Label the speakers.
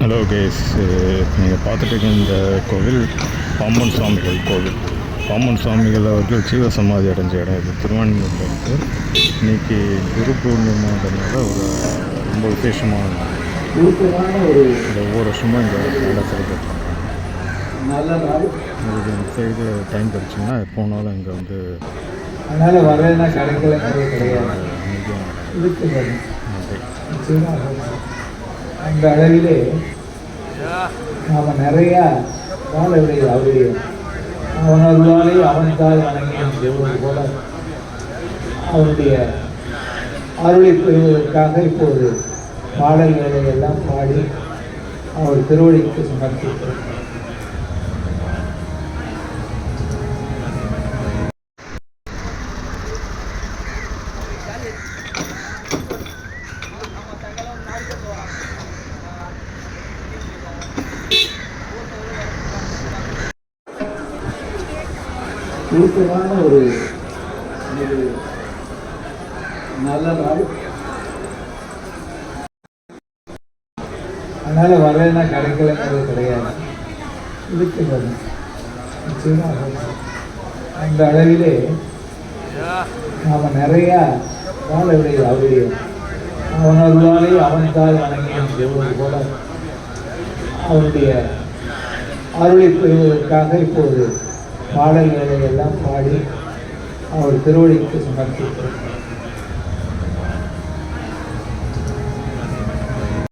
Speaker 1: Hello case நீங்கள் பார்த்துட்டு இந்த கோவில் பாம்பன் சுவாமிகள் கோவில். பாம்பன் சுவாமிகள் அவர்கள் ஜீவ சமாதி அடைஞ்ச இடம் இது. திருவான்மூரில் இருக்குது இன்றைக்கி குரு பூர்ணிமான்றதுனால ஒரு ரொம்ப விசேஷமான இந்த ஒவ்வொரு வருஷமும் இங்கே நல்லா செலிப்ரேட் பண்ணுறாங்க உங்களுக்கு இந்த சைடு டைம் கிடச்சிங்கன்னா எப்போனாலும் இங்கே வந்து
Speaker 2: அதனால் வரலைன்னா கிடையாது. அந்த அளவிலே நாம் நிறையா வாழவில்லை அவருடைய அவன் அருளாலே அவன் தாய் வணங்கியும் செய்வது போல. அவனுடைய அருளை பெறுவதற்காக இப்போது பாடல்களை எல்லாம் பாடி அவர் திருவடிக்கு சமர்ப்பித்தோம் சுருக்கமான ஒரு நல்ல நாள். அதனால் வரலைன்னா கிடைக்கலங்கிறது கிடையாது. இருக்கிறது நிச்சயமாக அந்த அளவிலே நாம் நிறையா வாழவில்லை அவருடைய அவன் அவனுக்காக வணங்கியும் செய்வது போல அவருடைய அருளை பெறுவதற்காக இப்போது பாடல்களை எல்லாம் பாடி அவர் திருவடிக்கு சமர்ப்பித்திருக்கிறார்